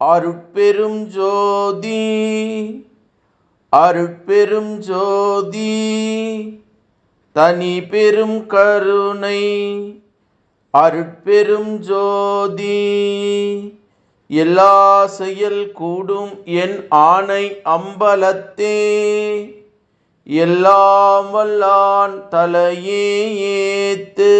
அருட்பெரும் ஜோதி அருட்பெரும் ஜோதி தனி பெரும் கருணை அருட்பெரும் ஜோதி. எல்லா செயல் கூடும் என் ஆணை அம்பலத்தே எல்லாம் வல்லான் தலையே ஏத்து.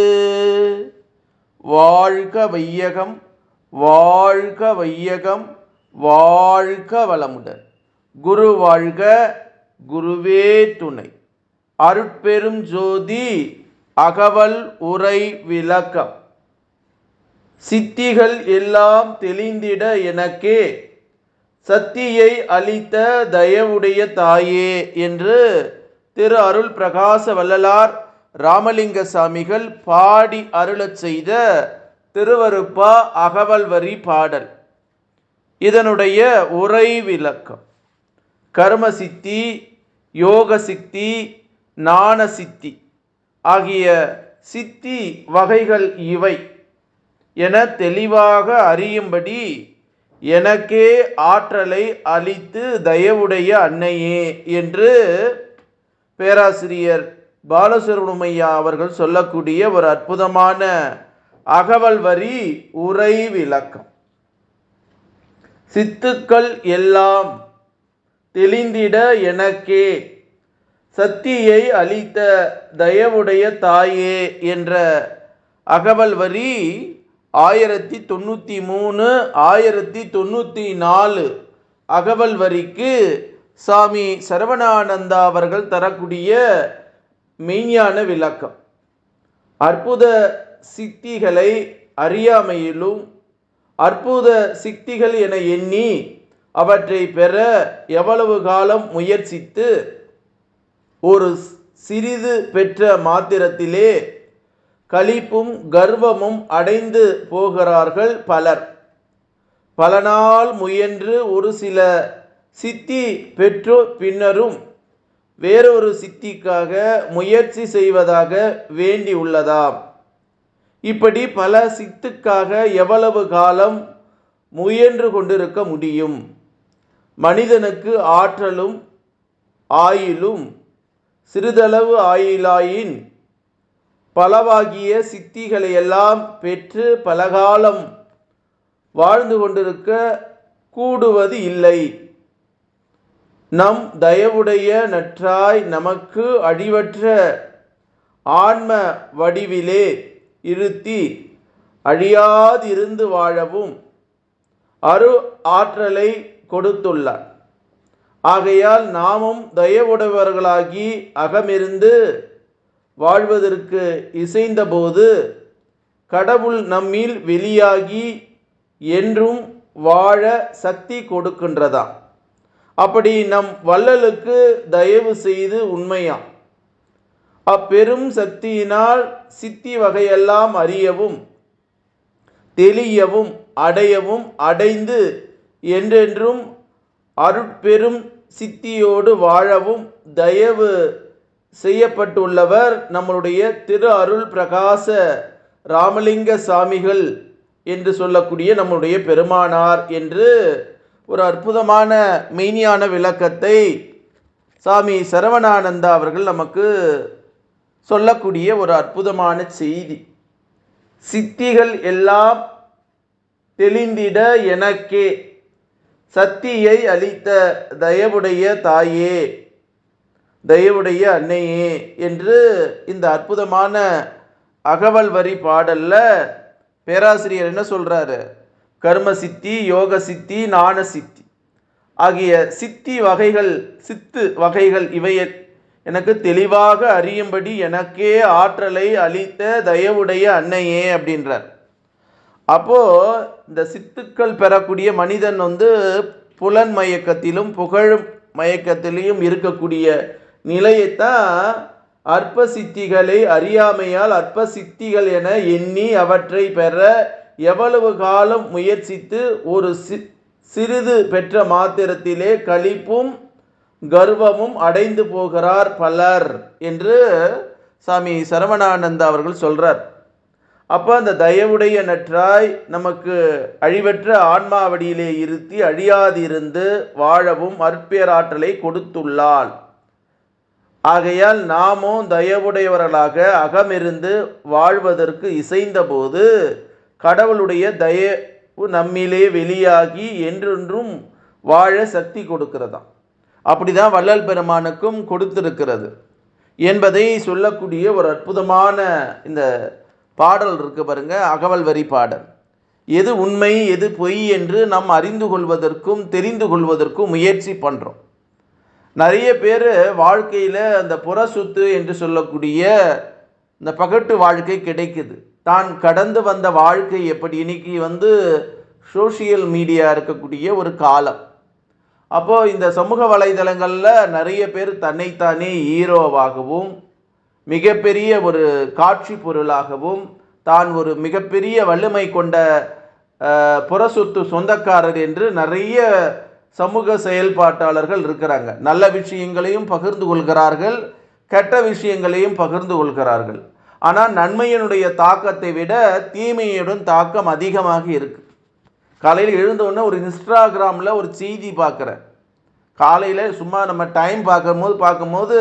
வாழ்க வையகம் வாழ்க வையகம் வாழ்க வளமுடன். குரு வாழ்க குருவே துணை. அருட்பெரும் ஜோதி அகவல் உரை விளக்கம். சித்திகள் எல்லாம் தெளிந்திட எனக்கே சத்தியை அளித்த தயவுடைய தாயே என்று திரு அருள் பிரகாச வள்ளலார் ராமலிங்க சாமிகள் பாடி அருளச் செய்த திருவருப்பா அகவல் வரி பாடல். இதனுடைய உரை விளக்கம். கர்ம சித்தி யோக சித்தி ஞான சித்தி ஆகிய சித்தி வகைகள் இவை என தெளிவாக அறியும்படி எனக்கே ஆற்றலை அளித்து தயவுடைய அன்னையே என்று பேராசிரியர் பாலசுப்ரமணியா அவர்கள் சொல்லக்கூடிய ஒரு அற்புதமான அகவல் வரி உரை விளக்கம். சித்துக்கள் எல்லாம் தெளிந்திட எனக்கே சத்தியை அளித்த தயவுடைய தாயே என்ற அகவல் வரி ஆயிரத்தி தொண்ணூற்றி மூணு ஆயிரத்தி தொண்ணூற்றி நாலு அகவல் வரிக்கு சாமி சரவணானந்தா அவர்கள் தரக்கூடிய மெய்ஞான விளக்கம். அற்புத சித்திகளை அறியாமையிலும் அற்புத சித்திகள் என எண்ணி அவற்றை பெற எவ்வளவு காலம் முயற்சித்து ஒரு சிறிது பெற்ற மாத்திரத்திலே கழிப்பும் கர்வமும் அடைந்து போகிறார்கள் பலர். பல நாள் முயன்று ஒரு சில சித்தி பெற்று பின்னரும் வேறொரு சித்திக்காக முயற்சி செய்வதாக வேண்டி உள்ளதாம் இப்படி பல சித்துக்காக எவ்வளவு காலம் முயன்று கொண்டிருக்க முடியும்? மனிதனுக்கு ஆற்றலும் ஆயிலும் சிறிதளவு ஆயிலாயின் பலவாகிய சித்திகளையெல்லாம் பெற்று பலகாலம் வாழ்ந்து கொண்டிருக்க கூடுவது இல்லை. நம் தயவுடைய நற்றாய் நமக்கு அழிவற்ற ஆன்ம வடிவிலே இருத்தி அழியாதிருந்து வாழவும் அரு ஆற்றலை கொடுத்துள்ளார். ஆகையால் நாமும் தயவுடையவர்களாகி அகமிருந்து வாழ்வதற்கு இசைந்தபோது கடவுள் நம்மில் வெளியாகி என்றும் வாழ சக்தி கொடுக்கின்றதாம் அப்படி நம் வள்ளலுக்கு தயவு செய்து உண்மையாம் அப்பெரும் சக்தியினால் சித்தி வகையெல்லாம் அறியவும் தெளியவும் அடையவும் அடைந்து என்றென்றும் அருட்பெரும் சித்தியோடு வாழவும் தயவு செய்யப்பட்டுள்ளவர் நம்மளுடைய திரு அருள் பிரகாச ராமலிங்க சாமிகள் என்று சொல்லக்கூடிய நம்முடைய பெருமானார் என்று ஒரு அற்புதமான மெய்ஞான விளக்கத்தை சாமி சரவணானந்தா அவர்கள் நமக்கு சொல்லக்கூடிய ஒரு அற்புதமான செய்தி. சித்திகள் எல்லாம் தெளிந்திட எனக்கே. சக்தியை அளித்த தயவுடைய தாயே தயவுடைய அன்னையே என்று இந்த அற்புதமான அகவல் வரி பாடல்ல பேராசிரியர் என்ன சொல்றாரு? கர்ம சித்தி யோக சித்தி ஞான சித்தி. ஆகிய சித்தி வகைகள் சித்து வகைகள் இவையை எனக்கு தெளிவாக அறியும்படி எனக்கே ஆற்றலை அளித்த தயவுடைய அன்னையே அப்படின்றார். அப்போ இந்த சித்துக்கள் பெறக்கூடிய மனிதன் வந்து புலன் மயக்கத்திலும் புகழ் மயக்கத்திலையும் இருக்கக்கூடிய நிலையைத்தான் அற்ப சித்திகளை அறியாமையால் அற்ப சித்திகள் என எண்ணி அவற்றை பெற எவ்வளவு காலம் முயற்சித்து ஒரு சி சிறிது பெற்ற மாத்திரத்திலே களிப்பும் கர்வமும் அடைந்து போகிறார் பலர் என்று சாமி சரவணானந்தா அவர்கள் சொல்கிறார் அப்போ அந்த தயவுடைய நற்றாய் நமக்கு அழிவற்ற ஆன்மாவடியிலே இருத்தி அழியாதிருந்து வாழவும் அற்பேராற்றலை கொடுத்துள்ளாள். ஆகையால் நாமும் தயவுடையவர்களாக அகமிருந்து வாழ்வதற்கு இசைந்தபோது கடவுளுடைய தயவு நம்மிலே வெளியாகி என்றென்றும் வாழ சக்தி கொடுக்கிறதாம். அப்படிதான் வள்ளல் பெருமானுக்கும் கொடுத்திருக்கிறது. என்பதை சொல்லக்கூடிய ஒரு அற்புதமான இந்த பாடல் இருக்கு பாருங்க அகவல் வரி பாடல். எது உண்மை எது பொய் என்று நாம் அறிந்து கொள்வதற்கும் தெரிந்து கொள்வதற்கும் முயற்சி பண்ணுறோம் நிறைய பேர் வாழ்க்கையில் அந்த புற சொத்து என்று சொல்லக்கூடிய இந்த பகட்டு வாழ்க்கை கிடைக்குது. தான் கடந்து வந்த வாழ்க்கை எப்படி இன்னைக்கு வந்து சோஷியல் மீடியா இருக்கக்கூடிய ஒரு காலம். அப்போது இந்த சமூக வலைதளங்களில் நிறைய பேர் தன்னைத்தானே ஹீரோவாகவும் மிகப்பெரிய ஒரு காட்சி பொருளாகவும் தான் ஒரு மிகப்பெரிய வலிமை கொண்ட புறசொத்து புற சொத்து சொந்தக்காரர் என்று நிறைய சமூக செயல்பாட்டாளர்கள் இருக்கிறாங்க. நல்ல விஷயங்களையும் பகிர்ந்து கொள்கிறார்கள் கெட்ட விஷயங்களையும் பகிர்ந்து கொள்கிறார்கள். ஆனால் நன்மையினுடைய தாக்கத்தை விட தீமையுடன் தாக்கம் அதிகமாக இருக்கு. காலையில் எழுந்தவுடனே ஒரு இன்ஸ்டாகிராமில் ஒரு செய்தி பார்க்குறேன். காலையில் சும்மா நம்ம டைம் பார்க்கும்போது பார்க்கும்போது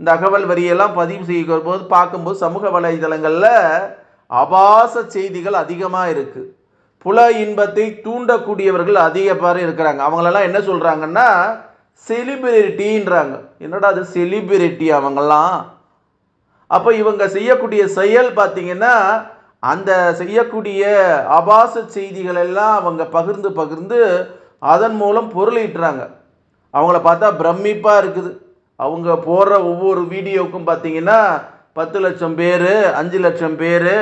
இந்த அகவல் வரியெல்லாம் பதிவு செய்கிற போது பார்க்கும்போது சமூக வலைதளங்களில் ஆபாச செய்திகள் அதிகமாக இருக்குது புல இன்பத்தை தூண்டக்கூடியவர்கள் அதிக பேர் இருக்கிறாங்க. அவங்களெல்லாம் என்ன சொல்கிறாங்கன்னா செலிபிரிட்டின்றாங்க. என்னடா அது செலிபிரிட்டி அவங்கெல்லாம்? அப்போ இவங்க செய்யக்கூடிய செயல் பார்த்தீங்கன்னா அந்த செய்யக்கூடிய ஆபாச செய்திகள் எல்லாம் அவங்க பகிர்ந்து பகிர்ந்து அதன் மூலம் பொருளீட்டுறாங்க. அவங்கள பார்த்தா பிரமிப்பாக இருக்குது. அவங்க போடுற ஒவ்வொரு வீடியோவுக்கும் பார்த்தீங்கன்னா பத்து லட்சம் பேர் அஞ்சு லட்சம் பேர்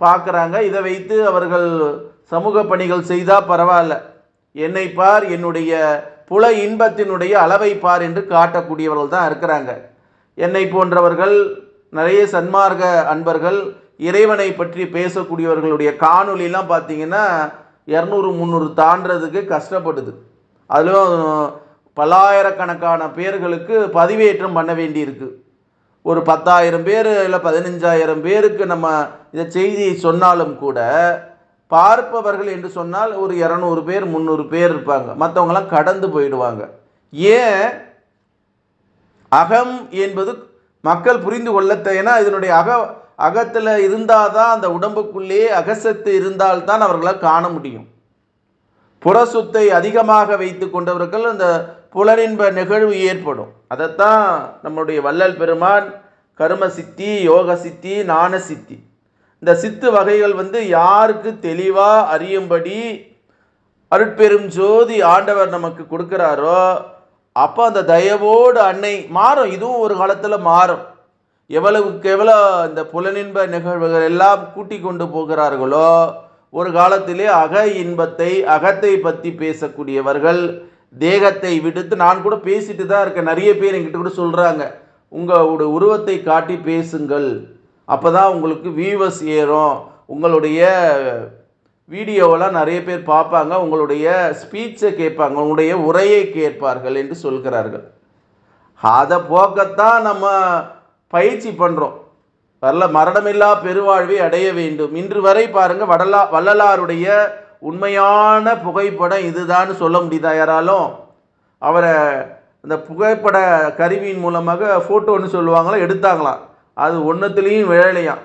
பார்க்குறாங்க. இதை வைத்து அவர்கள் சமூக பணிகள் செய்தால் பரவாயில்ல. என்னை பார் என்னுடைய புல இன்பத்தினுடைய அளவை பார் என்று காட்டக்கூடியவர்கள் தான் இருக்கிறாங்க. என்னை போன்றவர்கள் நிறைய சன்மார்க்க அன்பர்கள் இறைவனை பற்றி பேசக்கூடியவர்களுடைய காணொலிலாம் பார்த்தீங்கன்னா இரநூறு முந்நூறு தாண்டதுக்கு கஷ்டப்படுது. அதிலும் பல்லாயிரக்கணக்கான பேர்களுக்கு பதிவேற்றம் பண்ண வேண்டியிருக்கு. ஒரு பத்தாயிரம் பேர் இல்லை பதினஞ்சாயிரம் பேருக்கு நம்ம இந்த செய்தியை சொன்னாலும் கூட பார்ப்பவர்கள் என்று சொன்னால் ஒரு இரநூறு பேர் முந்நூறு பேர் இருப்பாங்க. மற்றவங்களாம் கடந்து போயிடுவாங்க. ஏன்? அகம் என்பது மக்கள் புரிந்து கொள்ள ஏன்னா இதனுடைய அக அகத்தில் இருந்தால் தான் அந்த உடம்புக்குள்ளே அகசத்து இருந்தால்தான் அவர்களை காண முடியும். புறசுத்தை அதிகமாக வைத்து கொண்டவர்கள் அந்த புலரின்ப நிகழ்வு ஏற்படும். அதைத்தான் நம்முடைய வள்ளல் பெருமான் கரும சித்தி யோக சித்தி ஞான சித்தி. இந்த சித்து வகைகள் வந்து யாருக்கு தெளிவாக அறியும்படி அருட்பெரும் ஜோதி ஆண்டவர் நமக்கு கொடுக்குறாரோ அப்போ அந்த தயவோடு அன்னை மாறும். இதுவும் ஒரு காலத்தில் மாறும். எவ்வளவுக்கு எவ்வளோ இந்த புலனின்ப நிகழ்வுகள் எல்லாம் கூட்டி கொண்டு போகிறார்களோ ஒரு காலத்திலே அக இன்பத்தை அகத்தை பற்றி பேசக்கூடியவர்கள் தேகத்தை விடுத்து நான் கூட பேசிட்டு தான் இருக்கேன். நிறைய பேர் என்கிட்ட கூட சொல்கிறாங்க உங்களோட உருவத்தை காட்டி பேசுங்கள். அப்போ தான் உங்களுக்கு வியூவர்ஸ் ஏறும். உங்களுடைய வீடியோவெல்லாம் நிறைய பேர் பார்ப்பாங்க. உங்களுடைய ஸ்பீச்சை கேட்பாங்க. உங்களுடைய உரையை கேட்பார்கள் என்று சொல்கிறார்கள். அதை போக்கத்தான் நம்ம பயிற்சி பண்ணுறோம் வரல மரணமில்லா பெருவாழ்வை அடைய வேண்டும். இன்று வரை பாருங்க வடலா வள்ளலாருடைய உண்மையான புகைப்படம் இதுதான்னு சொல்ல முடியுதா யாராலும்? அவரை இந்த புகைப்பட கருவியின் மூலமாக ஃபோட்டோன்னு சொல்லுவாங்களா எடுத்தாங்களாம் அது ஒன்றுத்துலேயும் விழலையாம்.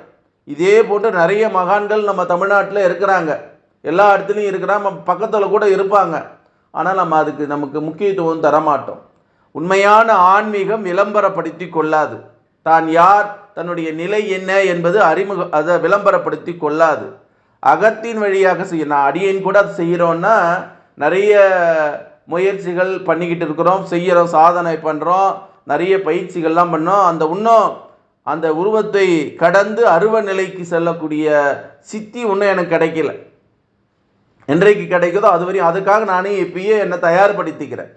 இதே போன்று நிறைய மகான்கள் நம்ம தமிழ்நாட்டில் இருக்கிறாங்க. எல்லா இடத்துலையும் இருக்கிறாங்க பக்கத்தில் கூட இருப்பாங்க. ஆனால் நம்ம அதுக்கு நமக்கு முக்கியத்துவம் தரமாட்டோம். உண்மையான ஆன்மீகம் விளம்பரப்படுத்தி கொள்ளாது. தான் யார் தன்னுடைய நிலை என்ன என்பது அறிமுக அதை விளம்பரப்படுத்தி கொள்ளாது. அகத்தின் வழியாக செய்ய நான் அடியேன் கூட அதை செய்கிறோன்னா நிறைய முயற்சிகள் பண்ணிக்கிட்டு இருக்கிறோம் செய்கிறோம் சாதனை பண்ணுறோம் நிறைய பயிற்சிகள்லாம் பண்ணோம். அந்த இன்னும் அந்த உருவத்தை கடந்து அருவ நிலைக்கு செல்லக்கூடிய சித்தி இன்னும் எனக்கு கிடைக்கல. என்றைக்கு கிடைக்குதோ அது வரையும் அதுக்காக நானே இப்பயே என்னை தயார்படுத்திக்கிறேன்.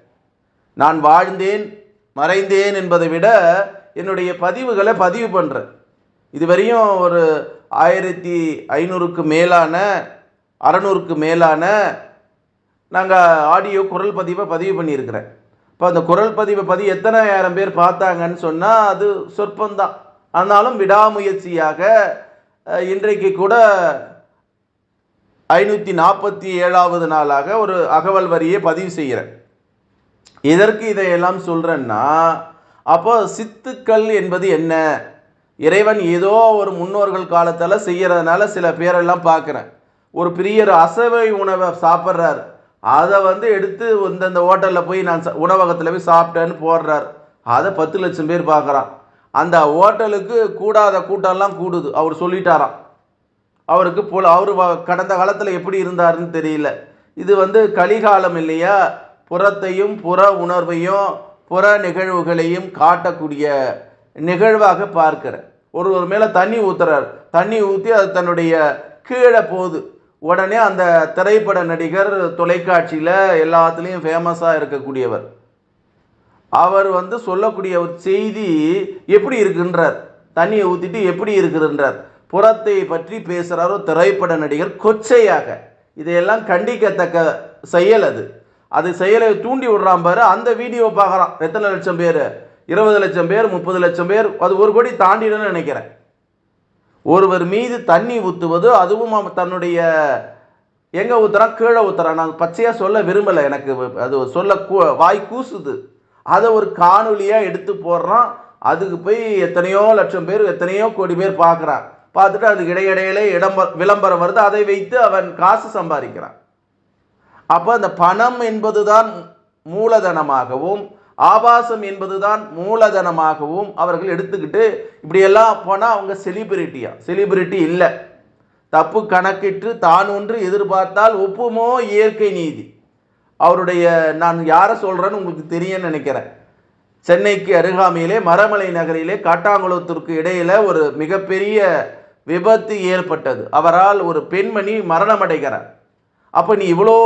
நான் வாழ்ந்தேன் மறைந்தேன் என்பதை விட என்னுடைய பதிவுகளை பதிவு பண்ணுறேன் இதுவரையும் ஒரு ஆயிரத்தி ஐநூறுக்கு மேலான அறநூறுக்கு மேலான நாங்கள் ஆடியோ குரல் பதிவை பதிவு பண்ணியிருக்கிறேன். இப்போ அந்த குரல் பதிவை பதிவு எத்தனை ஆயிரம் பேர் பார்த்தாங்கன்னு சொன்னால் அது சொற்பந்தான். ஆனாலும் விடாமுயற்சியாக இன்றைக்கு கூட ஐநூற்றி நாற்பத்தி ஏழாவது நாளாக ஒரு அகவல் வரியை பதிவு செய்கிறேன். எதற்கு இதையெல்லாம் சொல்கிறேன்னா அப்போ சித்துக்கள் என்பது என்ன? இறைவன் ஏதோ ஒரு முன்னோர்கள் காலத்தில் செய்கிறதுனால சில பேரெல்லாம் பார்க்குறேன் ஒரு பிரியர் அசவை உணவை சாப்பிட்றாரு. அதை வந்து எடுத்து இந்தந்த ஹோட்டலில் போய் நான் ச- உணவகத்தில் போய் சாப்பிட்டேன்னு போடுறார். அதை பத்து லட்சம் பேர் பார்க்குறான் அந்த ஹோட்டலுக்கு கூடாத கூட்டம்லாம் கூடுது. அவர் சொல்லிட்டாராம். அவருக்கு புல அவர் கடந்த காலத்தில் எப்படி இருந்தாருன்னு தெரியல. இது வந்து கலிகாலம் இல்லையா? புறத்தையும் புற உணர்வையும் புற நிகழ்வுகளையும் காட்டக்கூடிய நிகழ்வாக பார்க்கிறார். ஒரு ஒரு மேலே தண்ணி ஊற்றுறார் தண்ணி ஊற்றி அது தன்னுடைய கீழே போகுது. உடனே அந்த திரைப்பட நடிகர் தொலைக்காட்சியில் எல்லாத்துலேயும் ஃபேமஸாக இருக்கக்கூடியவர். அவர் வந்து சொல்லக்கூடிய ஒரு செய்தி எப்படி இருக்குன்றார்? தண்ணியை ஊற்றிட்டு எப்படி இருக்குதுன்றார்? புறத்தை பற்றி பேசுகிறாரோ திரைப்பட நடிகர் கொச்சையாக. இதையெல்லாம் கண்டிக்கத்தக்க செயல் அது. அது செயலை தூண்டி விடுறான் பாரு. அந்த வீடியோ பார்க்குறான். எத்தனை லட்சம் பேர்? இருபது லட்சம் பேர் முப்பது லட்சம் பேர் அது ஒரு கோடி தாண்டிடுன்னு நினைக்கிறேன். ஒருவர் மீது தண்ணி ஊற்றுவது அதுவும் தன்னுடைய எங்கே ஊற்றுறான் கீழே ஊற்றுறான் நான் பச்சையாக சொல்ல விரும்பலை எனக்கு. அது சொல்ல கூ- வாய் கூசுது. அதை ஒரு காணொலியாக எடுத்து போடுறான். அதுக்கு போய் எத்தனையோ லட்சம் பேர் எத்தனையோ கோடி பேர் பார்க்குறான். பார்த்துட்டு அதுக்கு இடையிடையிலே இடம் விளம்பரம் வருது. அதை வைத்து அவன் காசு சம்பாதிக்கிறான். அப்போ அந்த பணம் என்பதுதான் மூலதனமாகவும் ஆபாசம் என்பதுதான் மூலதனமாகவும் அவர்கள் எடுத்துக்கிட்டு இப்படியெல்லாம் போனால் அவங்க செலிபிரிட்டியா செலிபிரிட்டி இல்லை. தப்பு கணக்கிட்டு தான் ஒன்று எதிர்பார்த்தால் ஒப்புமோ இயற்கை நீதி. அவருடைய நான் யாரை சொல்கிறேன்னு உங்களுக்கு தெரியும்னு நினைக்கிறேன். சென்னைக்கு அருகாமையிலே மரமலை நகரிலே காட்டாங்குளத்திற்கு இடையில ஒரு மிகப்பெரிய விபத்து ஏற்பட்டது. அவரால் ஒரு பெண்மணி மரணமடைகிறார். அப்போ நீ இவ்வளோ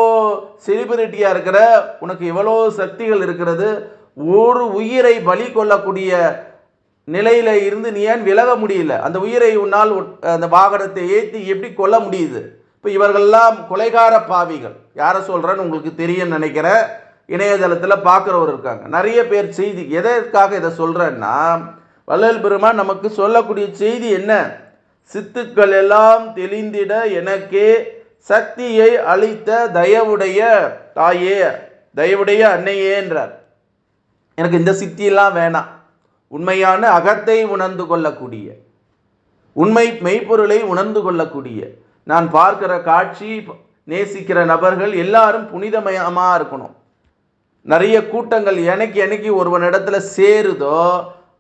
செலிபிரிட்டியாக இருக்கிற உனக்கு இவ்வளோ சக்திகள் இருக்கிறது ஒரு உயிரை பலி கொள்ளக்கூடிய நிலையில் இருந்து நீ ஏன் விலக முடியல? அந்த உயிரை உன்னால் அந்த வாகனத்தை ஏற்றி எப்படி கொல்ல முடியுது? இப்போ இவர்கள்லாம் கொலைகார பாவிகள். யாரை சொல்கிறேன்னு உங்களுக்கு தெரியும் நினைக்கிறேன். இணையதளத்தில் பார்க்குறவர் இருக்காங்க. நிறைய பேர் செய்தி எதற்காக இதை சொல்கிறேன்னா வள்ளல் பெருமான் நமக்கு சொல்லக்கூடிய செய்தி என்ன? சித்துக்கள் எல்லாம் தெளிந்திட எனக்கே சக்தியை அளித்த தயவுடைய தாயே தயவுடைய அன்னையே என்றார். எனக்கு இந்த சித்தியெல்லாம் வேணாம். உண்மையான அகத்தை உணர்ந்து கொள்ளக்கூடிய உண்மை மெய்ப்பொருளை உணர்ந்து கொள்ளக்கூடிய நான் பார்க்கிற காட்சி நேசிக்கிற நபர்கள் எல்லாரும் புனிதமயமாக இருக்கணும். நிறைய கூட்டங்கள் எனக்கு என்றைக்கி ஒருவன் இடத்துல சேருதோ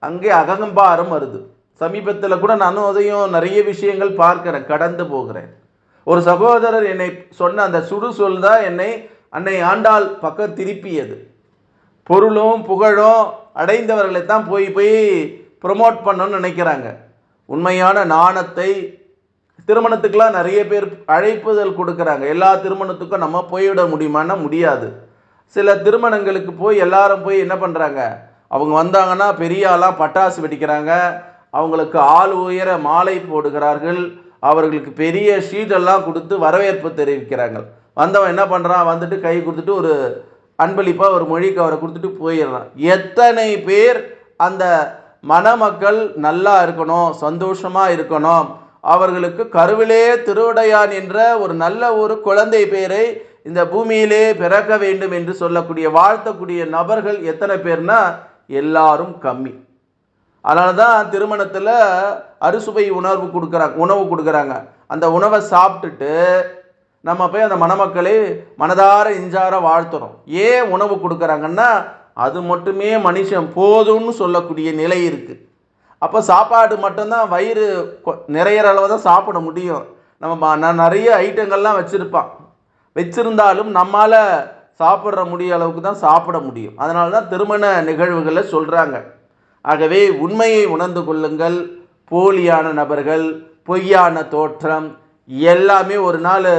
அங்கே அகம்பாரம் வருது. சமீபத்தில் கூட நானும் அதையும் நிறைய விஷயங்கள் பார்க்குறேன் கடந்து போகிறேன். ஒரு சகோதரர் என்னை சொன்ன அந்த சுடு சொல் தான் என்னை அன்னை ஆண்டாள் பக்கம் திருப்பியது. பொருளும் புகழும் அடைந்தவர்களை தான் போய் போய் ப்ரொமோட் பண்ணணும்னு நினைக்கிறாங்க. உண்மையான நாணத்தை திருமணத்துக்கெலாம் நிறைய பேர் அழைப்புதல் கொடுக்குறாங்க. எல்லா திருமணத்துக்கும் நம்ம போய்விட முடியுமான்னா முடியாது. சில திருமணங்களுக்கு போய் எல்லாரும் போய் என்ன பண்ணுறாங்க அவங்க வந்தாங்கன்னா பெரிய ஆளாக பட்டாசு வெடிக்கிறாங்க. அவங்களுக்கு ஆள் உயர மாலை போடுகிறார்கள். அவர்களுக்கு பெரிய ஷீட்டெல்லாம் கொடுத்து வரவேற்பு தெரிவிக்கிறாங்க வந்தவன் என்ன பண்ணுறான் வந்துட்டு கை கொடுத்துட்டு ஒரு அன்பளிப்பாக ஒரு மொழி கவரை கொடுத்துட்டு போயிடுறான். எத்தனை பேர் அந்த மணமக்கள் நல்லா இருக்கணும் சந்தோஷமாக இருக்கணும் அவர்களுக்கு கருவிலே திருவுடையான் என்ற ஒரு நல்ல ஒரு குழந்தை பேரை இந்த பூமியிலே பிறக்க வேண்டும் என்று சொல்லக்கூடிய வாழ்த்தக்கூடிய நபர்கள் எத்தனை பேர்னா எல்லாரும் கம்மி. அதனால தான் திருமணத்தில் அறுசுவை உணர்வு கொடுக்குறாங்க உணவு கொடுக்குறாங்க. அந்த உணவை சாப்பிட்டுட்டு நம்ம போய் அந்த மணமக்களை மனதார இஞ்சார வாழ்த்துறோம் ஏன் உணவு கொடுக்குறாங்கன்னா அது மட்டுமே மனுஷன் போதும்னு சொல்லக்கூடிய நிலை இருக்குது அப்போ சாப்பாடு மட்டும்தான் வயிறு கொ- நிறையிற அளவு தான் சாப்பிட முடியும். நம்ம நான் நிறைய ஐட்டங்கள்லாம் வச்சுருப்பான். வச்சிருந்தாலும் நம்மால் சாப்பிட்ற முடிய அளவுக்கு தான் சாப்பிட முடியும். அதனால தான் திருமண நிகழ்வுகளை சொல்கிறாங்க ஆகவே உண்மையை உணர்ந்து கொள்ளுங்கள். போலியான நபர்கள் பொய்யான தோற்றம் எல்லாமே ஒரு நாள்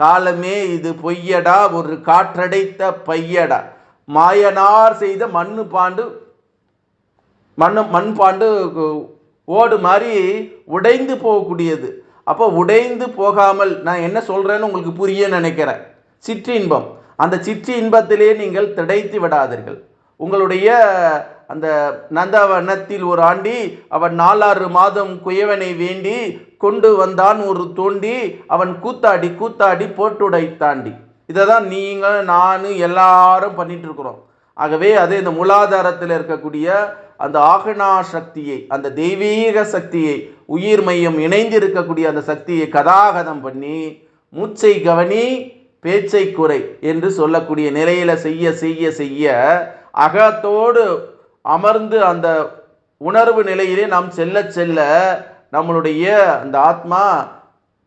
காலமே இது பொய்யடா ஒரு காற்றடைத்த பையடா. மாயனார் செய்த மண்ணு பாண்டு மண்ணு மண் பாண்டு ஓடு மாதிரி உடைந்து போகக்கூடியது. அப்போ உடைந்து போகாமல் நான் என்ன சொல்கிறேன்னு உங்களுக்கு புரிய நினைக்கிறேன். சிற்றின்பம். அந்த சிற்றி இன்பத்திலே நீங்கள் திடைத்து விடாதீர்கள். உங்களுடைய அந்த நந்தவனத்தில் ஒரு ஆண்டி அவன் நாலாறு மாதம் குயவனை வேண்டி கொண்டு வந்தான் ஒரு தோண்டி அவன் கூத்தாடி கூத்தாடி போட்டுடை தாண்டி இதை தான் நீங்கள் நான் எல்லாரும் பண்ணிட்டு இருக்கிறோம் ஆகவே அதே இந்த மூலாதாரத்தில் இருக்கக்கூடிய அந்த ஆகனா சக்தியை அந்த தெய்வீக சக்தியை உயிர் மையம் இணைந்து இருக்கக்கூடிய அந்த சக்தியை கதாகதம் பண்ணி மூச்சை கவனி பேச்சை குறை என்று சொல்லக்கூடிய நிலையில செய்ய செய்ய செய்ய அகத்தோடு அமர்ந்து அந்த உணர்வு நிலையிலே நாம் செல்ல செல்ல நம்மளுடைய அந்த ஆத்மா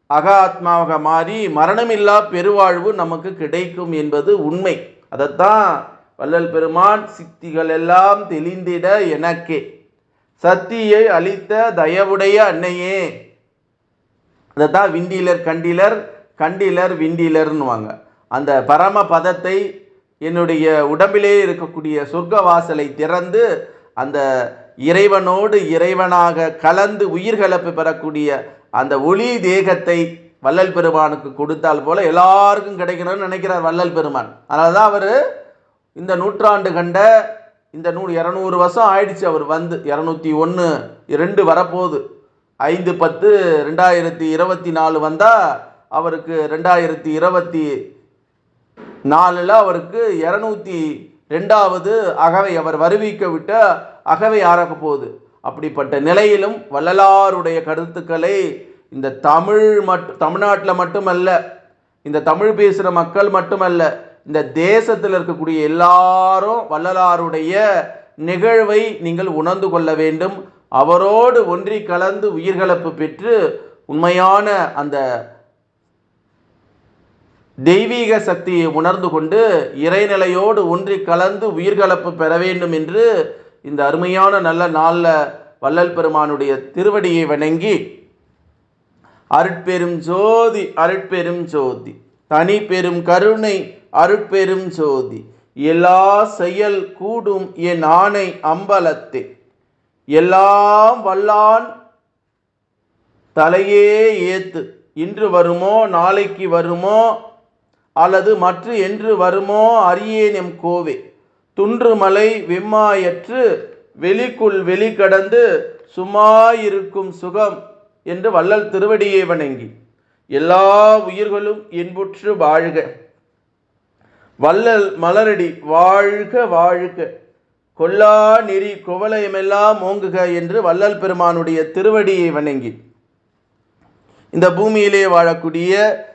அக ஆத்மாவாக மாறி மரணமில்லா பெருவாழ்வு நமக்கு கிடைக்கும் என்பது உண்மை. அதைத்தான் வள்ளல் பெருமான் சித்திகள் எல்லாம் தெளிந்திட எனக்கே. சத்தியை அளித்த தயவுடைய அன்னையே. அதைத்தான் விண்டிலர் கண்டிலர் கண்டிலர் விண்டிலர்னுவாங்க அந்த பரம பதத்தை என்னுடைய உடம்பிலே இருக்கக்கூடிய சொர்க்க வாசலை திறந்து அந்த இறைவனோடு இறைவனாக கலந்து உயிர்கலப்பு பெறக்கூடிய அந்த ஒளி தேகத்தை வள்ளல் பெருமானுக்கு கொடுத்தால் போல எல்லாருக்கும் கிடைக்கணும்னு நினைக்கிறார் வள்ளல் பெருமான். அதனால தான் அவர் இந்த நூற்றாண்டு கண்ட இந்த நூ இரநூறு வருஷம் ஆயிடுச்சு அவர் வந்து. இரநூத்தி ஒன்று ரெண்டு வரப்போகுது. ஐந்து பத்து ரெண்டாயிரத்தி இருபத்தி நாலு வந்தால் அவருக்கு ரெண்டாயிரத்தி இருபத்தி நாலில் அவருக்கு இரநூத்தி ரெண்டாவது அகவை அவர் வருவிக்க விட்ட அகவை ஆரக்க போகுது. அப்படிப்பட்ட நிலையிலும் வள்ளலாருடைய கருத்துக்களை இந்த தமிழ் மட் தமிழ்நாட்டில் மட்டுமல்ல இந்த தமிழ் பேசுகிற மக்கள் மட்டுமல்ல இந்த தேசத்தில் இருக்கக்கூடிய எல்லாரும் வள்ளலாருடைய நிகழ்வை நீங்கள் உணர்ந்து கொள்ள வேண்டும். அவரோடு ஒன்றி கலந்து உயிர்கலப்பு பெற்று உண்மையான அந்த தெய்வீக சக்தியை உணர்ந்து கொண்டு இறைநிலையோடு ஒன்றி கலந்து உயிர்கலப்பு பெற வேண்டும் என்று இந்த அருமையான நல்ல நாளில் வள்ளல் பெருமானுடைய திருவடியை வணங்கி அருட்பெரும் ஜோதி அருட்பெரும் ஜோதி. தனி பெரும் கருணை அருட்பெரும் ஜோதி. எல்லா செயல் கூடும் என் ஆணை அம்பலத்தே. எல்லாம் வல்லான் தலையே ஏத்து. இன்று வருமோ நாளைக்கு வருமோ அல்லது மற்ற என்று வருமோ அரியேனும் கோவே. துன்றுமலை வெம்மாயற்று வெளிக்குள் வெளிக்கடந்து சுமாயிருக்கும் சுகம் என்று வள்ளல் திருவடியை வணங்கி எல்லா உயிர்களும் இன்புற்று வாழ்க. வள்ளல் மலரடி வாழ்க வாழ்க. கொல்லா நெறி குவளையமெல்லாம் ஓங்குக என்று வள்ளல் பெருமானுடைய திருவடியை வணங்கி இந்த பூமியிலே வாழக்கூடிய